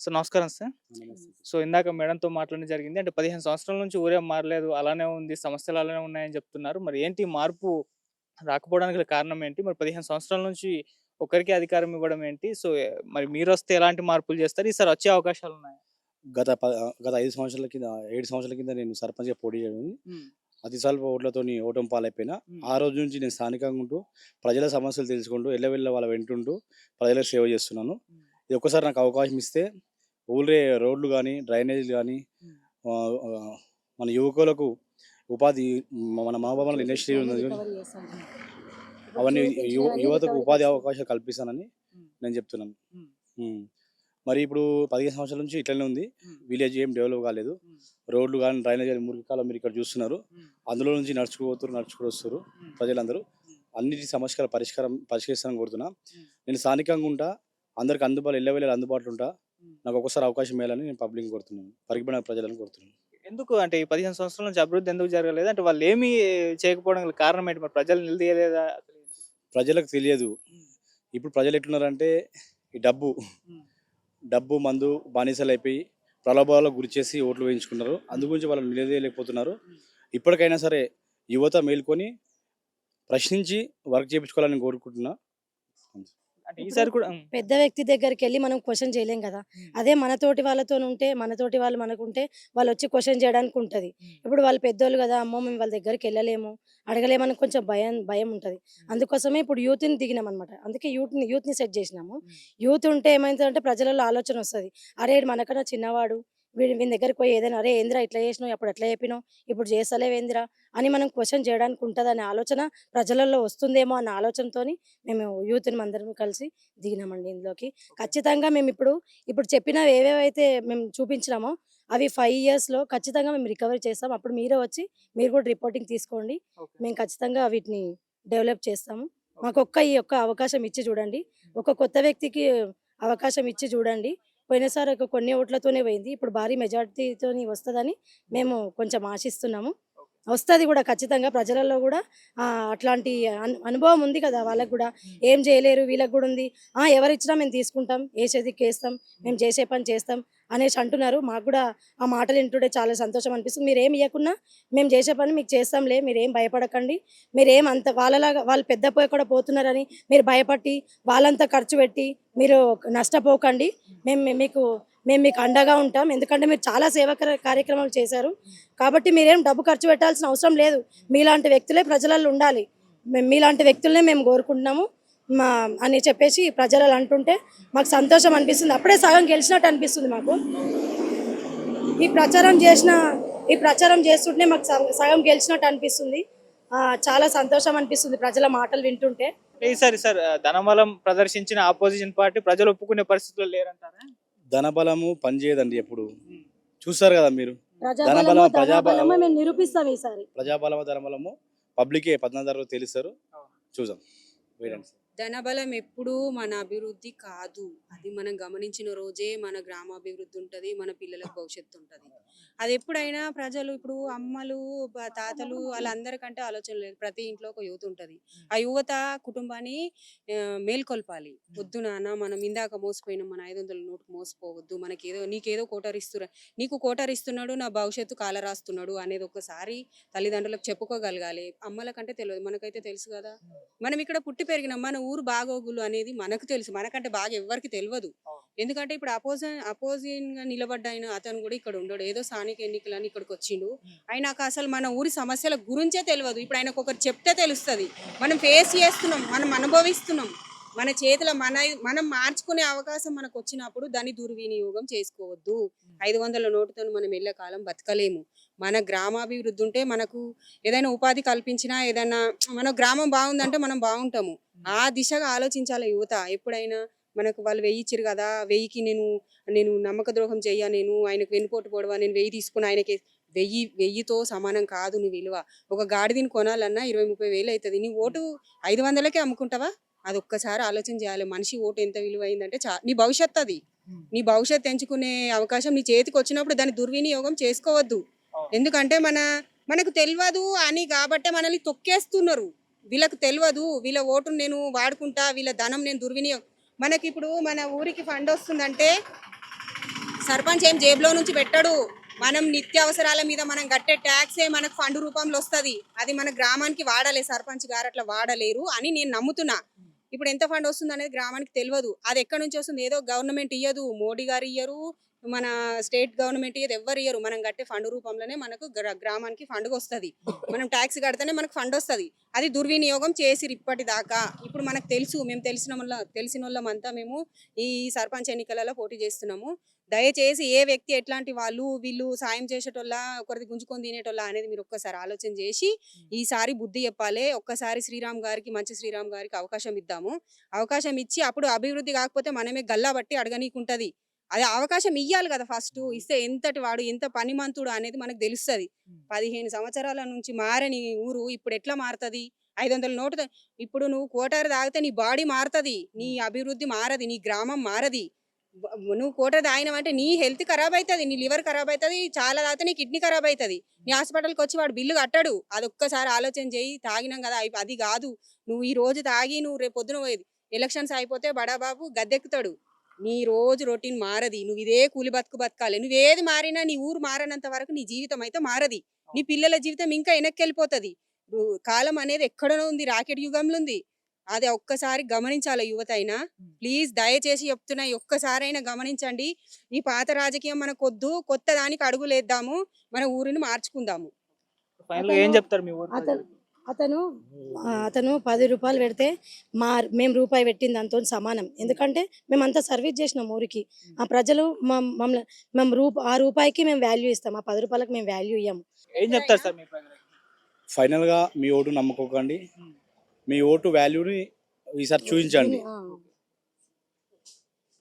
So నమస్కారం sir. So ఇందాక మేడంతో మాట్లాడడం జరిగింది. అంటే పదిహేను సంవత్సరాల నుంచి ఊరేం మారలేదు అలానే ఉంది సమస్యలు అలానే ఉన్నాయని చెప్తున్నారు. మరి ఏంటి మార్పు రాకపోవడానికి కారణం ఏంటి? మరి పదిహేను సంవత్సరాల నుంచి ఒకరికి అధికారం ఇవ్వడం ఏంటి? సో మరి మీరు వస్తే ఎలాంటి మార్పులు చేస్తారు? ఈసారి వచ్చే అవకాశాలు ఉన్నాయి? గత గత ఐదు సంవత్సరాల కింద ఏడు సంవత్సరాల కింద నేను సర్పంచ్గా పోటీ చేయడం అతి స్వల్ప ఓట్లతోని ఓటమి పాలైపోయినా. ఆ రోజు నుంచి నేను స్థానికంగా ఉంటూ ప్రజల సమస్యలు తెలుసుకుంటూ ఎల్లవెల్ల వాళ్ళ వెంటుంటూ ప్రజలకు సేవ చేస్తున్నాను. ఇది ఒక్కసారి నాకు అవకాశం ఇస్తే ఊళ్ళే రోడ్లు కానీ డ్రైనేజీలు కానీ మన యువకులకు ఉపాధి మన మహాబాబాల ఇండస్ట్రీ ఉన్నది అవన్నీ యువ యువతకు ఉపాధి అవకాశాలు కల్పిస్తానని నేను చెప్తున్నాను. మరి ఇప్పుడు పదిహేను సంవత్సరాల నుంచి ఇట్లనే ఉంది. విలేజ్ ఏం డెవలప్ కాలేదు. రోడ్లు కానీ డ్రైనేజ్ కానీ మురికాలం మీరు ఇక్కడ చూస్తున్నారు. అందులో నుంచి నడుచుకుపోతారు నడుచుకుని వస్తారు ప్రజలందరూ. అన్నిటి సమస్యల పరిష్కారం పరిష్కరిస్తానని కోరుతున్నా. నేను స్థానికంగా ఉంటా. అందరికి అందుబాటులో ఎల్లవేళ అందుబాటులో ఉంటా. నాకు ఒక్కసారి అవకాశం ఇవ్వాలని నేను పబ్లిక్ కోరుతున్నాను. పరిగిపోయిన ప్రజలను కోరుతున్నాను. ఎందుకు? అంటే ఈ పదిహేను సంవత్సరాల నుంచి అభివృద్ధి ఎందుకు జరగలేదు? అంటే వాళ్ళు ఏమీ చేయకపోవడం కారణం ఏంటి? మరి ప్రజలు నిలదీయలేదా? ప్రజలకు తెలియదు. ఇప్పుడు ప్రజలు ఎట్లున్నారంటే ఈ డబ్బు డబ్బు మందు బానిసలు అయిపోయి ప్రలోభాలకు గురి చేసి ఓట్లు వేయించుకున్నారు. అందు గురించి వాళ్ళు నిలదీయలేకపోతున్నారు. ఇప్పటికైనా సరే యువత మేల్కొని ప్రశ్నించి వర్క్ చేయించుకోవాలని కోరుకుంటున్నా. అంటే ఈసారి కూడా పెద్ద వ్యక్తి దగ్గరికి వెళ్ళి మనం క్వశ్చన్ చేయలేం కదా. అదే మనతోటి వాళ్ళతో ఉంటే మనతోటి వాళ్ళు మనకుంటే వాళ్ళు వచ్చి క్వశ్చన్ చేయడానికి ఉంటది. ఇప్పుడు వాళ్ళు పెద్దోళ్ళు కదా అమ్మో మేము వాళ్ళ దగ్గరికి వెళ్ళలేము అడగలేమని కొంచెం భయం భయం ఉంటది. అందుకోసమే ఇప్పుడు యూత్ని దిగినాం అనమాట అందుకే యూత్ని యూత్ని సెట్ చేసినాము. యూత్ ఉంటే ఏమైందంటే ప్రజలలో ఆలోచన వస్తుంది. అరే మనకన్నా చిన్నవాడు వీడి వీని దగ్గరికి పోయి ఏదైనా అరే ఏందిరా ఇట్లా చేసినావు? అప్పుడు ఎట్లా చెప్పినావు? ఇప్పుడు చేస్తలేవేందిరా అని మనం క్వశ్చన్ చేయడానికి ఉంటుంది అనే ఆలోచన ప్రజలలో వస్తుందేమో అన్న ఆలోచనతోని మేము యూత్ని అందరం కలిసి దిగినామండి ఇందులోకి. ఖచ్చితంగా మేము ఇప్పుడు ఇప్పుడు చెప్పిన ఏవేవైతే మేము చూపించినామో అవి ఫైవ్ ఇయర్స్లో ఖచ్చితంగా మేము రికవరీ చేస్తాం. అప్పుడు మీరే వచ్చి మీరు కూడా రిపోర్టింగ్ తీసుకోండి. మేము ఖచ్చితంగా వీటిని డెవలప్ చేస్తాము. మాకు ఒక్క ఈ ఒక్క అవకాశం ఇచ్చి చూడండి. ఒక కొత్త వ్యక్తికి అవకాశం ఇచ్చి చూడండి. పోయినసారి ఒక కొన్ని ఓట్లతోనే పోయింది. ఇప్పుడు భారీ మెజార్టీతో వస్తుందని మేము కొంచెం ఆశిస్తున్నాము. వస్తుంది కూడా ఖచ్చితంగా ప్రజలలో కూడా అట్లాంటి అను- అనుభవం ఉంది కదా వాళ్ళకు కూడా. ఏం చేయలేరు వీళ్ళకి కూడా ఉంది. ఆ ఎవరు ఇచ్చినా మేము తీసుకుంటాం వేసేది వేస్తాం మేము చేసే పని చేస్తాం. అనేసి అంటున్నారు. మాకు కూడా ఆ మాటలు వింటుంటే చాలా సంతోషం అనిపిస్తుంది. మీరు ఏం ఇవ్వకున్నా మేము చేసే పని మీకు చేస్తాంలే మీరేం భయపడకండి. మీరేం అంత వాళ్ళలాగా వాళ్ళు పెద్ద పోయి కూడా పోతున్నారని మీరు భయపట్టి వాళ్ళంతా ఖర్చు పెట్టి మీరు నష్టపోకండి. మేము మీకు మేము మీకు అండగా ఉంటాం. ఎందుకంటే మీరు చాలా సేవా కార్యక్రమాలు చేశారు. కాబట్టి మీరేం డబ్బు ఖర్చు పెట్టాల్సిన అవసరం లేదు. మీలాంటి వ్యక్తులే ప్రజలలో ఉండాలి. మేము మీలాంటి వ్యక్తులనే మేము కోరుకుంటున్నాము. మా అని చెప్పేసి ప్రజలు అంటుంటే మాకు సంతోషం అనిపిస్తుంది. అప్పుడే సగం గెలిచినట్టు అనిపిస్తుంది మాకు. ఈ ప్రచారం చేసిన ఈ ప్రచారం చేస్తుంటే మాకు సగం- సగం గెలిచినట్టు అనిపిస్తుంది. ఆ, చాలా సంతోషం అనిపిస్తుంది ప్రజల మాటలు వింటుంటే. ఈసారి సార్ ధనబలం ప్రదర్శించిన ఆపోజిషన్ పార్టీ ప్రజలు ఒప్పుకునే పరిస్థితుల్లో లేరంటారా? ధనబలము పనిచేయదండి ఎప్పుడు. చూస్తారు కదా మీరు. ప్రజాబలము ధనబలం, ప్రజాబలం. ధనబలము మేము నిరూపిస్తాం ఈసారి. ప్రజాబలము ధనబలము పబ్లికే పద్నాలుగు తరగతి తెలుస్తారు. చూద్దాం. వేయండి ధనబలం ఎప్పుడూ మన అభివృద్ధి కాదు. అది మనం గమనించిన రోజే మన గ్రామాభివృద్ధి ఉంటుంది మన పిల్లలకు భవిష్యత్తు ఉంటుంది. అది ఎప్పుడైనా ప్రజలు ఇప్పుడు అమ్మలు తాతలు వాళ్ళందరికంటే ఆలోచన లేదు. ప్రతి ఇంట్లో ఒక యువత ఉంటుంది. ఆ యువత కుటుంబాన్ని మేల్కొల్పాలి. వద్దు నాన్న మనం ఇందాక మోసపోయినాం మన ఐదు వందల నోటుకు మోసపోవద్దు. మనకేదో నీకేదో కోటరిస్తున్నా నీకు కోటరిస్తున్నాడు నా భవిష్యత్తు కాలరాస్తున్నాడు అనేది ఒకసారి తల్లిదండ్రులకు చెప్పుకోగలగాలి. అమ్మల కంటే తెలియదు మనకైతే తెలుసు కదా. మనం ఇక్కడ పుట్టి పెరిగిన మన ఊరు బాగోగులు అనేది మనకు తెలుసు. మనకంటే బాగా ఎవరికి తెలియదు ఎందుకంటే ఇప్పుడు అపోజి అపోజిన్గా నిలబడ్డ ఆయన అతను కూడా ఇక్కడ ఉండడు. ఏదో స్థానిక ఎన్నికలని ఇక్కడికి వచ్చిండు. ఆయనకు అసలు మన ఊరి సమస్యల గురించే తెలియదు ఇప్పుడు ఆయనకు ఒకరు చెప్తే తెలుస్తుంది. మనం ఫేస్ చేస్తున్నాం మనం అనుభవిస్తున్నాం. మన చేతిలో మన మనం మార్చుకునే అవకాశం మనకు వచ్చినప్పుడు దాన్ని దుర్వినియోగం చేసుకోవద్దు. ఐదు వందల నోటుతో మనం వెళ్ళే కాలం బతకలేము. మన గ్రామాభివృద్ధి ఉంటే మనకు ఏదైనా ఉపాధి కల్పించినా ఏదైనా మన గ్రామం బాగుందంటే మనం బాగుంటాము. ఆ దిశగా ఆలోచించాలి యువత. ఎప్పుడైనా మనకు వాళ్ళు వెయ్యి ఇచ్చిరు కదా వెయ్యికి నేను నేను నమ్మక ద్రోహం చెయ్య నేను ఆయనకు వెనుపోటు పొడవా నేను వెయ్యి తీసుకుని ఆయనకి వెయ్యి వెయ్యితో సమానం కాదు నీ విలువ. ఒక గాడిదని కొనాలన్నా ఇరవై ముప్పై వేలు అవుతుంది నీ ఓటు ఐదు వందలకే అమ్ముకుంటావా? అది ఒక్కసారి ఆలోచన చేయాలి. మనిషి ఓటు ఎంత విలువైందంటే చా నీ భవిష్యత్తు అది. నీ భవిష్యత్తు ఎంచుకునే అవకాశం నీ చేతికి వచ్చినప్పుడు దాన్ని దుర్వినియోగం చేసుకోవద్దు. ఎందుకంటే మన మనకు తెలియదు అని కాబట్టే మనల్ని తొక్కేస్తున్నారు. వీళ్ళకి తెలియదు వీళ్ళ ఓటును నేను వాడుకుంటా వీళ్ళ ధనం నేను దుర్వినియోగం మనకి ఇప్పుడు మన ఊరికి ఫండ్ వస్తుందంటే సర్పంచ్ ఏం జేబులో నుంచి పెట్టడు. మనం నిత్యావసరాల మీద మనం కట్టే ట్యాక్సే మనకు ఫండ్ రూపంలో వస్తుంది. అది మన గ్రామానికి వాడలే సర్పంచ్ గారు అట్లా వాడలేరు అని నేను నమ్ముతున్నా. ఇప్పుడు ఎంత ఫండ్ వస్తుంది అనేది గ్రామానికి తెలియదు అది ఎక్కడి నుంచి వస్తుంది? ఏదో గవర్నమెంట్ ఇయ్యదు మోడీ గారు ఇయ్యరు మన స్టేట్ గవర్నమెంట్ ఇయ్యదు ఎవరు ఇయ్యరు. మనం కట్టే ఫండ్ రూపంలోనే మనకు గ్రా- గ్రామానికి ఫండ్ వస్తుంది. మనం ట్యాక్స్ కడితేనే మనకు ఫండ్ వస్తుంది. అది దుర్వినియోగం చేసిరు ఇప్పటిదాకా. ఇప్పుడు మనకు తెలుసు మేము తెలిసిన వాళ్ళ తెలిసిన వాళ్ళమంతా మేము ఈ సర్పంచ్ ఎన్నికలలో పోటీ చేస్తున్నాము. దయచేసి ఏ వ్యక్తి ఎట్లాంటి వాళ్ళు వీళ్ళు సాయం చేసేటోళ్ళ ఒకరిది గుంజుకొని తినేటోళ్ళ అనేది మీరు ఒక్కసారి ఆలోచన చేసి ఈసారి బుద్ధి చెప్పాలి. ఒక్కసారి శ్రీరామ్ గారికి మంచి శ్రీరామ్ గారికి అవకాశం ఇద్దాము. అవకాశం ఇచ్చి అప్పుడు అభివృద్ధి కాకపోతే మనమే గల్లా బట్టి అడగనీకుంటది. అది అవకాశం ఇయ్యాలి కదా ఫస్ట్. ఇస్తే ఎంతటి వాడు ఎంత పనిమంతుడు అనేది మనకు తెలుస్తుంది. పదిహేను సంవత్సరాల నుంచి మారని ఊరు ఇప్పుడు ఎట్లా మారుతుంది? ఐదు వందల నోటు ఇప్పుడు నువ్వు కోటారు తాగితే నీ బాడీ మారుతుంది. నీ అభివృద్ధి మారది నీ గ్రామం మారది. నువ్వు కోట తాగినావంటే నీ హెల్త్ ఖరాబ్ అవుతుంది నీ లివర్ ఖరాబ్ అవుతుంది చాలా తాగితే నీ కిడ్నీ ఖరాబ్ అవుతుంది నీ హాస్పిటల్కి వచ్చి వాడు బిల్లు కట్టడు. అది ఒక్కసారి ఆలోచన చేయి తాగినాం కదా అది కాదు. నువ్వు ఈ రోజు తాగి నువ్వు రేపు పొద్దున పోయేది. ఎలక్షన్స్ అయిపోతే బడాబాబు గద్దెక్కుతాడు. నీ రోజు రొటీన్ మారది. నువ్వు ఇదే కూలి బతుకు బతకాలి. నువ్వు ఏది మారినా నీ ఊరు మారనంత వరకు నీ జీవితం అయితే మారది. నీ పిల్లల జీవితం ఇంకా వెనక్కి వెళ్ళిపోతుంది కాలం అనేది ఎక్కడనో ఉంది. రాకెట్ యుగంలో ఉంది. అది ఒక్కసారి గమనించాలి యువత అయినా. ప్లీజ్ దయచేసి చెప్తున్నా ఒక్కసారైనా గమనించండి. ఈ పాత రాజకీయం మనకొద్దు. కొత్త దానికి అడుగులేద్దాము. మన ఊరిని మార్చుకుందాము. ఫైనల్ ఏం చెప్తారు మీ ఊరు అతను అతను పది రూపాయలు పెడితే మా మేము రూపాయి పెట్టింది దాంతో సమానం. ఎందుకంటే మేము అంత సర్వీస్ చేసినాం ఊరికి. ఆ ప్రజలు మా- మమ్మల్ని మేము రూప ఆ రూపాయికి మేము వాల్యూ ఇస్తాం ఆ పది రూపాయలకు మేము వాల్యూ ఇయ్యాము. ఏం చెప్తారు సార్ మీ ఫైనల్గా మీ ఓటు నమ్ముకోకండి. మీ ఓటు వాల్యూని ఈసారి చూపించండి.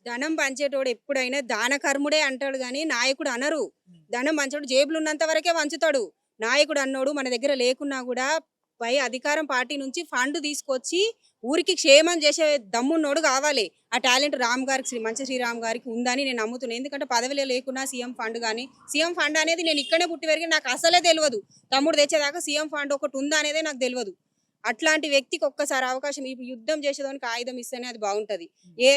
ధనం పంచేటోడు ఎప్పుడైనా దాన కర్ముడే అంటాడు కానీ నాయకుడు అనరు. ధనం పంచోడు జేబులు ఉన్నంత వరకే పంచుతాడు. నాయకుడు అన్నోడు మన దగ్గర లేకున్నా కూడా పై అధికారం పార్టీ నుంచి ఫండ్ తీసుకొచ్చి ఊరికి క్షేమం చేసే దమ్మున్నోడు కావాలి. ఆ టాలెంట్ రామ్ గారికి శ్రీ మంచి శ్రీరామ్ గారికి ఉందని నేను నమ్ముతున్నాను ఎందుకంటే పదవిలో లేకున్నా సీఎం ఫండ్ కానీ సీఎం ఫండ్ అనేది నేను ఇక్కడే పుట్టి పెరిగి నాకు అసలే తెలియదు తమ్ముడు తెచ్చేదాకా సీఎం ఫండ్ ఒకటి ఉందా అనేది నాకు తెలియదు అట్లాంటి వ్యక్తికి ఒక్కసారి అవకాశం ఇప్పుడు యుద్ధం చేసేదానికి ఆయుధం ఇస్తేనే అది బాగుంటది. ఏ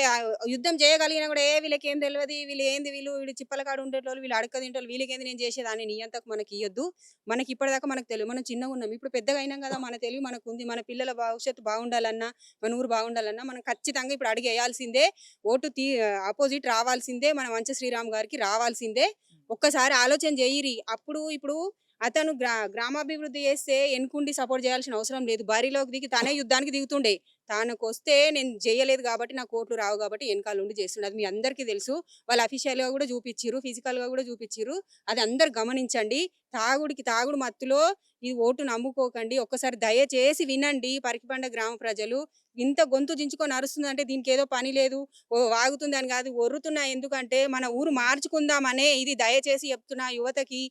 యుద్ధం చేయగలిగినా కూడా ఏ వీళ్ళకి ఏం తెలియదు వీళ్ళు ఏంది వీళ్ళు వీళ్ళు చిప్పల కాడు ఉండేటోళ్ళు వీళ్ళు అడక తింటోళ్ళు వీళ్ళకి ఏంది నేను చేసేదాన్ని నీ అంతకు మనకి ఇవ్వద్దు మనకి ఇప్పటిదాకా మనకు తెలియదు మనం చిన్నగా ఉన్నాం. ఇప్పుడు పెద్దగా అయినాం కదా మన తెలివి మనకు ఉంది. మన పిల్లల భవిష్యత్తు బాగుండాలన్నా మన ఊరు బాగుండాలన్నా మనం ఖచ్చితంగా ఇప్పుడు అడిగి వేయాల్సిందే ఓటు తీ ఆపోజిట్ రావాల్సిందే మన మంచి శ్రీరామ్ గారికి రావాల్సిందే. ఒక్కసారి ఆలోచన చేయిరి. అప్పుడు ఇప్పుడు అతను గ్రా గ్రామాభివృద్ధి చేస్తే ఎన్కుండి సపోర్ట్ చేయాల్సిన అవసరం లేదు. బరిలోకి దిగి తనే యుద్ధానికి దిగుతుండే. తనకు వస్తే నేను చేయలేదు కాబట్టి నా కోర్టు రావు కాబట్టి వెనకాల ఉండి చేస్తుండే అది మీ అందరికీ తెలుసు. వాళ్ళు అఫీషియల్గా కూడా చూపించారు ఫిజికల్గా కూడా చూపించారు అది అందరు గమనించండి. తాగుడికి తాగుడు మత్తులో ఈ ఓటు నమ్ముకోకండి. ఒక్కసారి దయచేసి వినండి. పరికిపండ గ్రామ ప్రజలు ఇంత గొంతు దించుకొని అరుస్తుందంటే దీనికి ఏదో పని లేదు. ఓ వాగుతుంది అని కాదు ఒర్రుతున్నా ఎందుకంటే మన ఊరు మార్చుకుందామనే ఇది దయచేసి చెప్తున్నా యువతకి.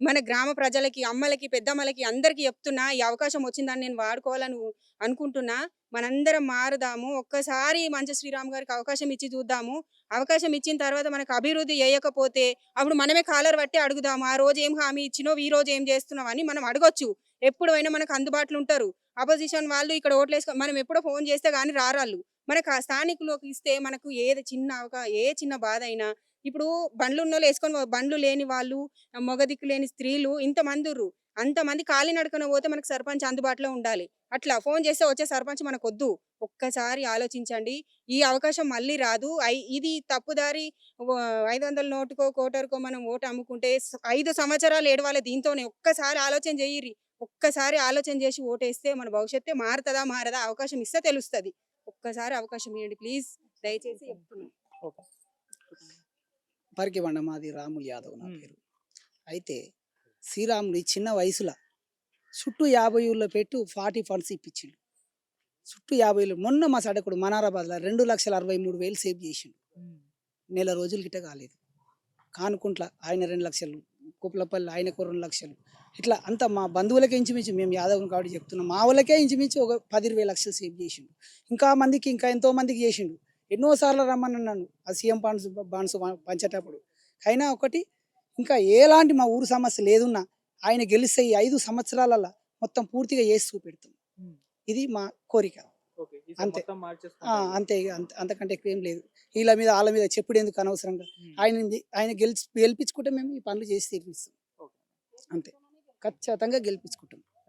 మన గ్రామ ప్రజలకి అమ్మలకి పెద్దమ్మలకి అందరికీ చెప్తున్నా ఈ అవకాశం వచ్చిందని నేను వాడుకోవాలని అనుకుంటున్నా. మనందరం మారుదాము. ఒక్కసారి మంచి శ్రీరామ్ గారికి అవకాశం ఇచ్చి చూద్దాము. అవకాశం ఇచ్చిన తర్వాత మనకు అభివృద్ధి చేయకపోతే అప్పుడు మనమే కాలర్ పట్టి అడుగుదాము. ఆ రోజు ఏం హామీ ఇచ్చినో ఈ రోజు ఏం చేస్తున్నావు? అని మనం అడగొచ్చు. ఎప్పుడు అయినా మనకు అందుబాటులో ఉంటారు. అపోజిషన్ వాళ్ళు ఇక్కడ ఓట్లేసుకో మనం ఎప్పుడో ఫోన్ చేస్తే కానీ రారాళ్ళు. మనకు ఆ స్థానికులకు ఇస్తే మనకు ఏది చిన్న అవకా ఏ చిన్న బాధ అయినా ఇప్పుడు బండ్లు ఉన్న వాళ్ళు వేసుకొని బండ్లు లేని వాళ్ళు మగ దిక్కు లేని స్త్రీలు ఇంతమంది ఉర్రు అంతమంది ఖాళీ నడకన పోతే మనకు సర్పంచ్ అందుబాటులో ఉండాలి. అట్లా ఫోన్ చేస్తే వచ్చే సర్పంచ్ మనకు వద్దు ఒక్కసారి ఆలోచించండి. ఈ అవకాశం మళ్ళీ రాదు. ఇది తప్పుదారి ఐదు వందల నోటుకో కోటరుకో మనం ఓటు అమ్ముకుంటే ఐదు సంవత్సరాలు ఏడవాలి దీంతోనే ఒక్కసారి ఆలోచన చేయరి ఒక్కసారి ఆలోచన చేసి ఓటేస్తే మన భవిష్యత్తే మారుతుందా మారదా అవకాశం ఇస్తే తెలుస్తుంది. ఒక్కసారి అవకాశం ఇవ్వండి ప్లీజ్. దయచేసి చెప్తున్నాను. పరికి మాది రాములు యాదవ్ నా. పేరు. అయితే శ్రీరాముని చిన్న వయసులో చుట్టూ యాభై ఊళ్ళో పెట్టు ఫార్టీ ఫండ్స్ ఇప్పించిండు. చుట్టూ యాభై ఊళ్ళు మొన్న మా సడకుడు మనారాబాద్లో రెండు లక్షల అరవై మూడు వేలు సేవ్ చేసిండు. నెల రోజుల గిట్ట కాలేదు. కానుకుంట్ల ఆయన రెండు లక్షలు కుప్పలపల్లి ఆయనకు రెండు లక్షలు. ఇట్లా అంత మా బంధువులకే ఇంచుమించు మేము యాదవ్ కాబట్టి చెప్తున్నాం. మా వాళ్ళకే ఇంచుమించు ఒక పది ఇరవై లక్షలు సేవ్ చేసిండు. ఇంకా మందికి ఇంకా ఎంతో మందికి చేసిండు. ఎన్నోసార్లు రమ్మని నన్ను ఆ సీఎం బాండ్స్ బాండ్స్ పంచేటప్పుడు. అయినా ఒకటి ఇంకా ఎలాంటి మా ఊరు సమస్య లేదున్నా ఆయన గెలిస్తే ఈ ఐదు సంవత్సరాలలో మొత్తం పూర్తిగా చేసి చూపెడతాం మ్మ్. ఇది మా కోరిక. అంతే. అంతే అంతకంటే ఎక్కువ ఏం లేదు. వీళ్ళ మీద వాళ్ళ మీద చెప్పుడు ఎందుకు అనవసరంగా. ఆయన ఆయన గెలిచి గెలిపించుకుంటే మేము ఈ పనులు చేసి తీర్పిస్తాం. అంతే. ఖచ్చితంగా గెలిపించుకుంటాం.